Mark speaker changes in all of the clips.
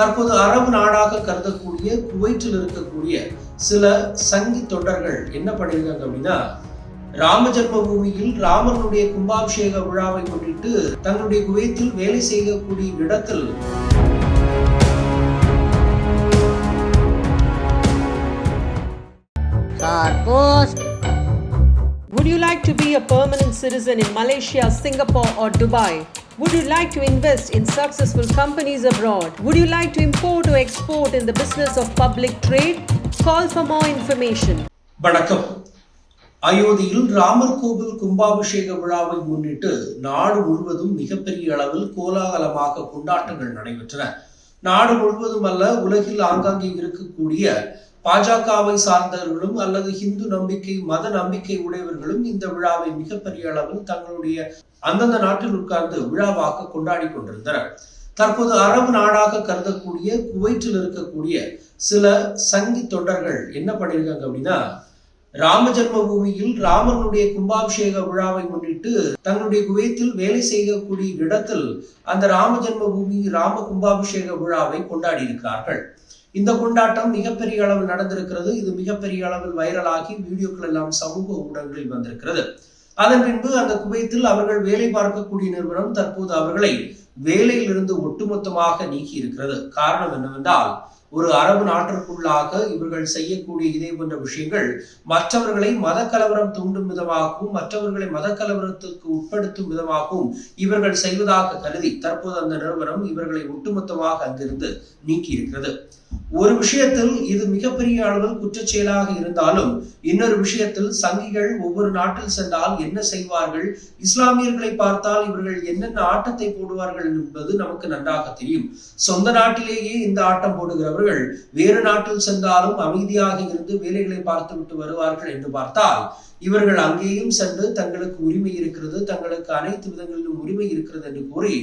Speaker 1: தற்போது அரபு நாடாக கருதக்கூடிய குவைட்டில் இருக்கக்கூடிய சில சங்கி தொண்டர்கள் என்ன பண்ணியிருக்காங்க அப்படின்னா ராம ஜென்ம பூமியில் ராமனுடைய கும்பாபிஷேக விழாவை முன்னிட்டு தங்களுடைய குவைத்தில் வேலை செய்யக்கூடிய இடத்தில்
Speaker 2: Would you like to be a permanent citizen in Malaysia, Singapore, or Dubai? Would you like to invest in successful companies abroad? Would you like to import or export in the business of public trade? Call for more information.
Speaker 1: வணக்கம் அயோத்தியில் ராமர் கோவில் கும்பாபிஷேக விழாவை முன்னிட்டு நாடு முழுவதும் மிகப்பெரிய அளவில் கோலாகலமாக கொண்டாட்டங்கள் நடைபெற்றன நாடு முழுவதும் அல்ல உலகில் ஆங்காங்கே இருக்கக்கூடிய பாஜகவை சார்ந்தவர்களும் அல்லது இந்து நம்பிக்கை மத நம்பிக்கை உடையவர்களும் இந்த விழாவை மிகப்பெரிய அளவில் தங்களுடைய அந்தந்த நாட்டில் உட்கார்ந்து விழாவாக கொண்டாடி கொண்டிருந்தனர். தற்போது அரபு நாடாக கருதக்கூடிய குவைற்றில் இருக்கக்கூடிய சில சங்கி தொண்டர்கள் என்ன பண்ணியிருக்காங்க அப்படின்னா ராம ஜென்ம பூமியில் ராமனுடைய கும்பாபிஷேக விழாவை முன்னிட்டு தங்களுடைய குவைத்தில் வேலை செய்யக்கூடிய இடத்தில் அந்த ராம ஜென்ம பூமி ராம கும்பாபிஷேக விழாவை கொண்டாடி இருக்கிறார்கள் இந்த கொண்டாட்டம் மிகப்பெரிய அளவில் நடந்திருக்கிறது. இது மிகப்பெரிய அளவில் வைரலாகி வீடியோக்கள் எல்லாம் சமூக ஊடகங்களில் வந்திருக்கிறது. அதன் பின்பு அந்த குவைத்தில் அவர்கள் வேலை பார்க்கக்கூடிய நிறுவனம் தற்போது அவர்களை வேலையிலிருந்து ஒட்டுமொத்தமாக நீக்கி இருக்கிறது காரணம் என்னவென்றால் ஒரு அரபு நாட்டிற்குள்ளாக இவர்கள் செய்யக்கூடிய இதே போன்ற விஷயங்கள் மற்றவர்களை மத கலவரம் தூண்டும் விதமாகவும் மற்றவர்களை மத கலவரத்துக்கு உட்படுத்தும் விதமாகவும் இவர்கள் செய்வதாக கருதி தற்போது அந்த நிறுவனம் இவர்களை ஒட்டுமொத்தமாக அங்கிருந்து நீக்கி இருக்கிறது ஒரு விஷயத்தில் இது மிகப்பெரிய அளவில் குற்றச்செயலாக இருந்தாலும் இன்னொரு விஷயத்தில் சங்கிகள் ஒவ்வொரு நாட்டில் சென்றால் என்ன செய்வார்கள்? இஸ்லாமியர்களை பார்த்தால் இவர்கள் என்னென்ன ஆட்டத்தை போடுவார்கள் என்பது நமக்கு நன்றாக தெரியும். சொந்த நாட்டிலேயே இந்த ஆட்டம் போடுகிறவர்கள் வேறு நாட்டில் சென்றாலும் அமைதியாக இருந்து வேலைகளை பார்த்துவிட்டு வருவார்கள் என்று பார்த்தால் இவர்கள் அங்கேயும் சென்று தங்களுக்கு உரிமை இருக்கிறது தங்களுக்கு அனைத்து விதங்களிலும் உரிமை இருக்கிறது என்று கூறி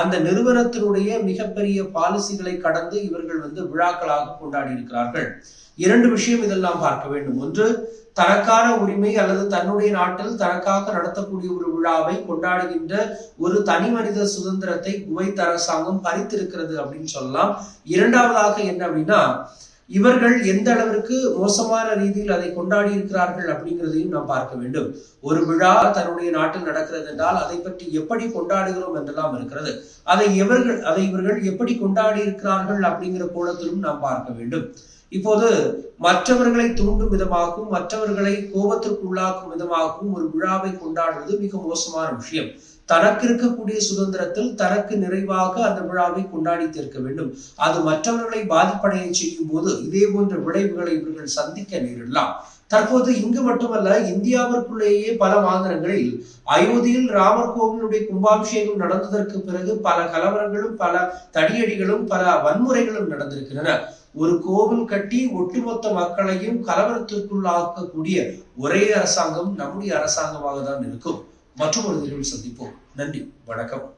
Speaker 1: அந்த நிறுவனத்தினுடைய மிகப்பெரிய பாலிசிகளை கடந்து இவர்கள் வந்து விழாக்களாக கொண்டாடி இருக்கிறார்கள். இரண்டு விஷயம் இதெல்லாம் பார்க்க வேண்டும். ஒன்று தனக்கான உரிமை அல்லது தன்னுடைய நாட்டில் தனக்காக நடத்தக்கூடிய ஒரு விழாவை கொண்டாடுகின்ற ஒரு தனி மனித சுதந்திரத்தை குவைத் அரசாங்கம் பறித்திருக்கிறது அப்படின்னு சொல்லலாம். இரண்டாவதாக என்ன அப்படின்னா இவர்கள் எந்த அளவிற்கு மோசமான ரீதியில் அதை கொண்டாடி இருக்கிறார்கள் அப்படிங்கிறதையும் நாம் பார்க்க வேண்டும். ஒரு விழா தன்னுடைய நாட்டில் நடக்கிறது என்றால் அதை பற்றி எப்படி கொண்டாடுகிறோம் என்றெல்லாம் இருக்கிறது. அதை எவர்கள் அதை இவர்கள் எப்படி கொண்டாடி இருக்கிறார்கள் அப்படிங்கிற கோணத்திலும் நாம் பார்க்க வேண்டும். இப்போது மற்றவர்களை தூண்டும் விதமாகவும் மற்றவர்களை கோபத்திற்குள்ளாக்கும் விதமாகவும் ஒரு விழாவை கொண்டாடுவது மிக மோசமான விஷயம். தனக்கு இருக்கக்கூடிய சுதந்திரத்தில் தனக்கு நிறைவாக அந்த விழாவை கொண்டாடி தீர்க்க வேண்டும். அது மற்றவர்களை பாதிப்படைய செய்யும் போது இதே போன்ற விளைவுகளை இவர்கள் சந்திக்க நேரிடலாம். தற்போது இங்கு மட்டுமல்ல இந்தியாவிற்குள்ளேயே பல மாநிலங்களில் அயோத்தியில் ராமர் கோவிலுடைய கும்பாபிஷேகம் நடந்ததற்கு பிறகு பல கலவரங்களும் பல தடியடிகளும் பல வன்முறைகளும் நடந்திருக்கின்றன. ஒரு கோவில் கட்டி ஒட்டுமொத்த மக்களையும் கலவரத்திற்குள்ளாக்கக்கூடிய ஒரே அரசாங்கம் நம்முடைய அரசாங்கமாக தான் இருக்கும். மற்றும் ஒரு நிகழ்வில் சந்திப்போம். நன்றி. வணக்கம்.